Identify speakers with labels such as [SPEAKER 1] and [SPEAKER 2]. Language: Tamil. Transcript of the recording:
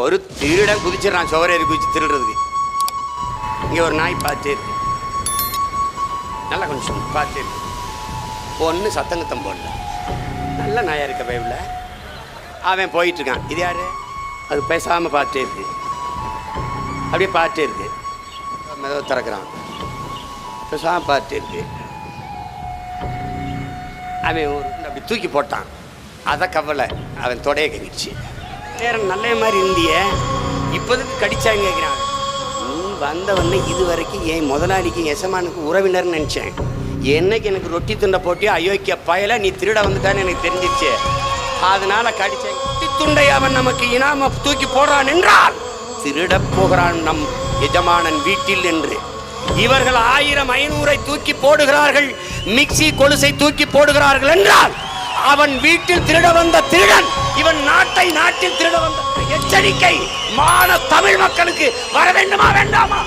[SPEAKER 1] ஒரு திருடன் குதிச்சிடறான் சுவரேறி குதிச்சு திருடுறதுக்கு. இங்கே ஒரு நாய் பார்த்தே இருக்கு. நல்லா கொஞ்சம் பார்த்தே இருக்கு. ஒன்று சத்தங்கத்தம் போடல. நல்ல நாயாக இருக்க பைபிள் அவன் போயிட்டு இருக்கான். இது யாரு? அது பேசாமல் பார்த்துட்டே இருக்கு. அப்படியே பார்த்துட்டே இருக்கு. மெதுவாக திறக்கிறான். பேசாமல் பார்த்துட்டே இருக்கு. அவன் ஒரு அப்படி தூக்கி போட்டான். அதை கவலை. அவன் தொடைய கவிச்சு நேரம் நல்ல மாதிரி இருந்திய. இப்போதுக்கு கடிச்சாங்க கேட்குறாங்க நீ வந்தவொடனே இது வரைக்கும் என் முதலாளிக்கு எசமானுக்கு உறவினர்னு நினச்சேன். என்னைக்கு எனக்கு ரொட்டி துண்டை போட்டியோ அயோக்கிய பயல நீ திருட வந்துட்டான்னு எனக்கு தெரிஞ்சிச்சு அதனால கடிச்சேன். ரொட்டி துண்டை அவன் நமக்கு இனாம தூக்கி போடுறான் என்றால் திருட போகிறான் நம் எஜமானன் வீட்டில் என்று. இவர்கள் ஆயிரம் ஐநூறை தூக்கி போடுகிறார்கள். மிக்ஸி கொலுசை தூக்கி போடுகிறார்கள் என்றால் அவன் வீட்டில் திருட வந்த திருடன். இவன் நாட்டை நாட்டில் திருட வந்த எச்சரிக்கை. மான தமிழ் மக்களுக்கு வர வேண்டுமா வேண்டாமா?